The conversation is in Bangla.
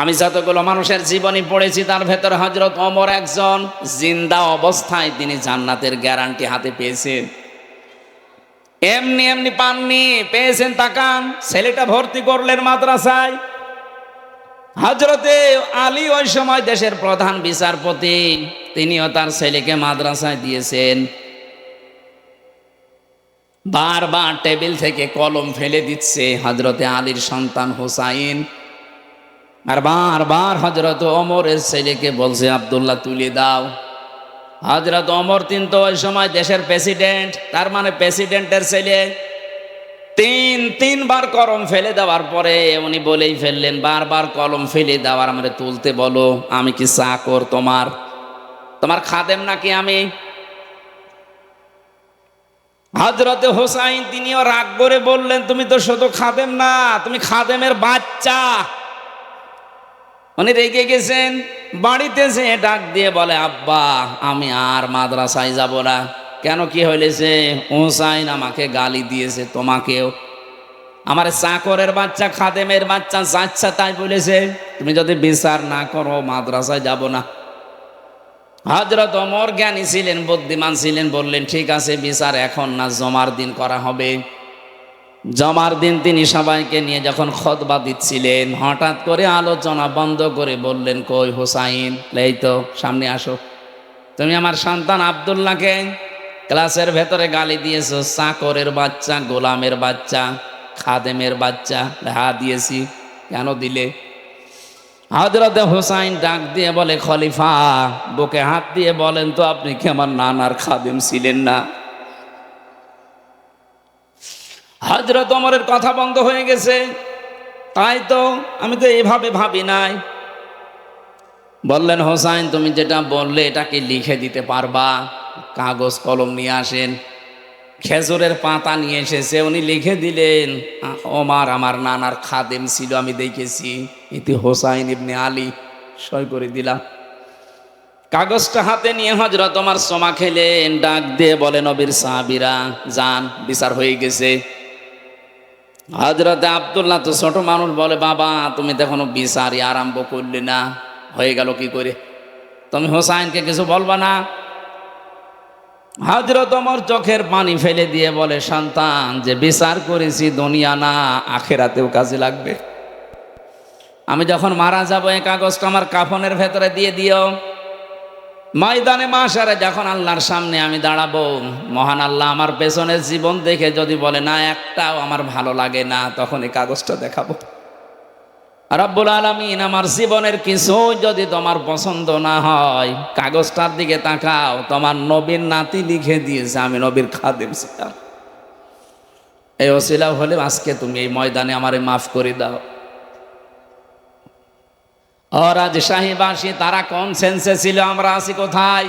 আমি যতগুলো মানুষের জীবনী পড়েছি, তার ভেতর হজরত অমর একজন জিন্দা অবস্থায় তিনি জান্নাতের গ্যারান্টি হাতে পেয়েছেন। এমনি এমনি পাননি, পেয়েছেন তাকান, ছেলেটা ভর্তি করলেন মাদ্রাসায়। হজরতে আলী ওই সময় দেশের প্রধান বিচারপতি, তিনিও তার ছেলেকে মাদ্রাসায় দিয়েছেন। বারবার টেবিল থেকে কলম ফেলে দিচ্ছে হজরতে আলীর সন্তান হোসাইন। আর বারবার হজরত অমরের ছেলেকে বলছে, আব্দুল্লাহ, তুলে দাও। হজরত অমর তিন তো ওই সময় দেশের প্রেসিডেন্ট, তার মানে প্রেসিডেন্টের ছেলে। তিন, তিনবার কলম ফেলে দেওয়ার পরে উনি বলেই ফেললেন, বারবার কলম ফেলে দেওয়ার আমার তুলতে বলো, আমি কি চাকর তোমার? তোমার খাদেম নাকি আমি? হজরতে হোসাইন তিনিও রাগ করে বললেন, তুমি তো শুধু খাদেম না, তুমি খাদেমের বাচ্চা। উনি রেগে গেছেন, বাড়িতে সে ডাক দিয়ে বলে, আব্বা, আমি আর মাদ্রাসায় যাব না। কেন কি হইলেছে? হোসাইন আমাকে গালি দিয়েছে তোমাকেও। আমার চাকরের বাচ্চা, খাদেমের বাচ্চা যাচ্ছা তাই বলেছে, তুমি যদি বিচার না করো, মাদ্রাসায় যাব না। হজরত অমর জ্ঞানী ছিলেন, বুদ্ধিমান ছিলেন, বললেন, ঠিক আছে, বিচার এখন না, জমার দিন করা হবে। জমার দিন তিনি সবাইকে নিয়ে যখন খতবা দিচ্ছিলেন, হঠাৎ করে আলোচনা বন্ধ করে বললেন, কই হোসাইন? এই তো, সামনে আসো। তুমি আমার সন্তান আবদুল্লাহকে ক্লাসের ভেতরে গালি দিয়েছ, চাকরের বাচ্চা, গোলামের বাচ্চা, খাদেমের বাচ্চা, হা দিয়েছি। কেন দিলে? হজরতে হোসাইন ডাক দিয়ে বলে, খলিফা, বুকে হাত দিয়ে বলেন তো আপনি কি আমার নানার খাদেম ছিলেন না? হজরত অমরের কথা বন্ধ হয়ে গেছে। তাই তো আমি তো এভাবে ভাবি নাই। বললেন, হোসাইন, তুমি যেটা বললে এটাকে লিখে দিতে পারবা। কাগজ, কলম নিয়ে আসেন। খেজুরের পাতা নিয়ে এসেছে, উনি লিখে দিলেন, "আ- ওমার আমার নানার খাদেম ছিল, আমি দেখেছি। ইতি হোসাইন ইবনে আলী। সই করে দিলাম। কাগজটা হাতে নিয়ে হজরত তোমার সোমা খেলেন, ডাক দিয়ে বলে, নবীর সাহাবিরা, যান, বিচার হয়ে গেছে। হজরত আবদুল্লাহ তো ছোট মানুষ বলে, বাবা, তুমি তো এখনও বিচারই আরম্ভ করলে না। হয়ে গেল কি করে? তুমি হোসাইনকে কিছু বলবা না? হজরত আমার চোখের পানি ফেলে দিয়ে বলে, সন্তান, যে বিচার করেছি দুনিয়া না, আখেরাতেও কাজে লাগবে। আমি যখন মারা যাব, এই কাগজটা আমার কাফনের ভেতরে দিয়ে দিও। ময়দানে মাসারে যখন আল্লাহর সামনে আমি দাঁড়াবো, মহান আল্লাহ আমার পেছনের জীবন দেখে যদি বলে, না, একটাও আমার ভালো লাগে না তখন এই কাগজটা দেখাবো। রব্বুল আলমিন, আমার জীবনের কিছু যদি তোমার পছন্দ না হয়, কাগজটার দিকে তাকাও। তোমার নবীর নাতি লিখে দিয়েছে, আমি নবীর খাদেম ছিলাম। এই অশিলা হলে আজকে তুমি এই ময়দানে আমারে মাফ করে দাও। অরাজ শাহীবাসী তারা কোন সেন্সে ছিল আমরা আছি কোথায়?